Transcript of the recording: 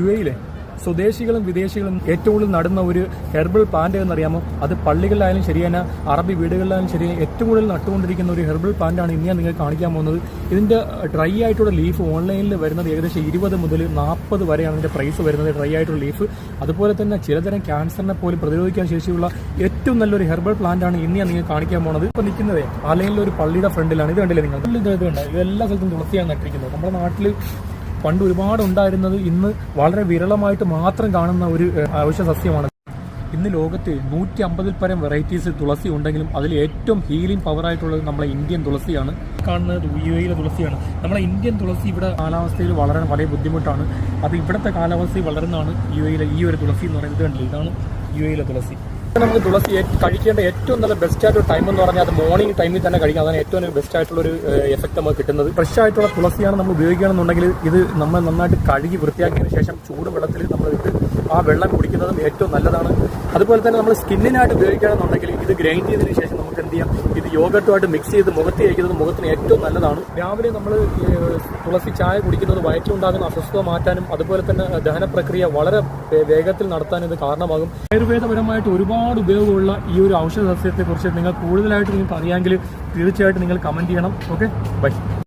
U എയിലെ സ്വദേശികളും വിദേശികളും ഏറ്റവും കൂടുതൽ നടുന്ന ഒരു ഹെർബൽ പ്ലാന്റ് എന്നറിയാമോ? അത് പള്ളികളിലായാലും ശരിയാണ് അറബി വീടുകളിലായാലും ശരി ഏറ്റവും കൂടുതൽ നട്ടുകൊണ്ടിരിക്കുന്ന ഒരു ഹെർബൽ പ്ലാന്റാണ് ഇന്ന് ഞാൻ നിങ്ങൾക്ക് കാണിക്കാൻ പോകുന്നത്. ഇതിന്റെ ഡ്രൈ ആയിട്ടുള്ള ലീഫ് ഓൺലൈനിൽ വരുന്നത് ഏകദേശം ഇരുപത് മുതൽ നാൽപ്പത് വരെയാണ് ഇതിന്റെ പ്രൈസ് വരുന്നത് ഡ്രൈ ആയിട്ടുള്ള ലീഫ്. അതുപോലെ തന്നെ ചിലതരം ക്യാൻസറിനെ പോലും പ്രതിരോധിക്കാൻ ശേഷിയുള്ള ഏറ്റവും നല്ലൊരു ഹെർബൽ പ്ലാന്റാണ് ഇന്ന് ഞാൻ നിങ്ങൾക്ക് കാണിക്കാൻ പോകുന്നത്. ഇപ്പൊ നിൽക്കുന്നത് ആലയിലെ ഒരു പള്ളിയുടെ ഫ്രണ്ടിലാണ്. ഇത് കണ്ടില്ലേ നിങ്ങൾ? ഇതെല്ലാ സ്ഥലത്തും തുളസിയാണ് നട്ടിരിക്കുന്നത്. നമ്മുടെ നാട്ടിൽ പണ്ട് ഒരുപാട് ഉണ്ടായിരുന്നത് ഇന്ന് വളരെ വിരളമായിട്ട് മാത്രം കാണുന്ന ഒരു ഔഷധ സസ്യമാണ്. ഇന്ന് ലോകത്ത് നൂറ്റി അമ്പതിൽ പരം വെറൈറ്റീസ് തുളസി ഉണ്ടെങ്കിലും അതിൽ ഏറ്റവും ഹീലിംഗ് പവർ ആയിട്ടുള്ളത് നമ്മളെ ഇന്ത്യൻ തുളസിയാണ്. കാണുന്നത് യുഎയിലെ തുളസിയാണ്. നമ്മുടെ ഇന്ത്യൻ തുളസി ഇവിടെ കാലാവസ്ഥയിൽ വളരാൻ വളരെ ബുദ്ധിമുട്ടാണ്. അത് ഇവിടുത്തെ കാലാവസ്ഥയിൽ വളരുന്നതാണ് യു എയിലെ ഈ ഒരു തുളസി എന്ന് പറയുന്നത്. കണ്ടില്ല? ഇതാണ് യു എയിലെ തുളസി. നമുക്ക് തുളസി കഴിക്കേണ്ട ഏറ്റവും നല്ല ബെസ്റ്റ് ആയിട്ടുള്ള ടൈം എന്ന് പറഞ്ഞാൽ അത് മോർണിംഗ് ടൈമിൽ തന്നെ കഴിക്കാം അതാണ് ഏറ്റവും ബെസ്റ്റ് ആയിട്ടുള്ള ഒരു എഫക്റ്റ് നമുക്ക് കിട്ടുന്നത്. ഫ്രഷ് ആയിട്ടുള്ള തുളസിയാണ് നമ്മൾ ഉപയോഗിക്കുകയാണെന്നുണ്ടെങ്കിൽ ഇത് നമ്മൾ നന്നായിട്ട് കഴുകി വൃത്തിയാക്കിയതിന് ശേഷം ചൂട് വെള്ളത്തിൽ നമ്മൾ ഇട്ട് ആ വെള്ളം കുടിക്കുന്നതും ഏറ്റവും നല്ലതാണ്. അതുപോലെ തന്നെ നമ്മൾ സ്കിന്നിനായിട്ട് ഉപയോഗിക്കുകയാണെന്നുണ്ടെങ്കിൽ ഇത് ഗ്രൈൻഡ് ചെയ്തതിന് ശേഷം നമുക്ക് എന്ത് ചെയ്യാം? ഇത് യോഗട്ടുമായിട്ട് മിക്സ് ചെയ്ത് മുഖത്ത് കഴിക്കുന്നത് മുഖത്തിന് ഏറ്റവും നല്ലതാണ്. രാവിലെ നമ്മൾ തുളസി ചായ കുടിക്കുന്നത് വയറ്റിലുണ്ടാകുന്ന അസ്വസ്ഥത മാറ്റാനും അതുപോലെ തന്നെ ദഹന പ്രക്രിയ വളരെ വേഗത്തിൽ നടത്താനും ഇത് കാരണമാകും. ആയുർവേദപരമായിട്ട് ഒരുപാട് ഉപയോഗമുള്ള ഈ ഒരു ഔഷധ സസ്യത്തെക്കുറിച്ച് നിങ്ങൾ കൂടുതലായിട്ട് നിങ്ങൾക്ക് അറിയാമെങ്കിൽ തീർച്ചയായിട്ടും നിങ്ങൾ കമന്റ് ചെയ്യണം. Okay bye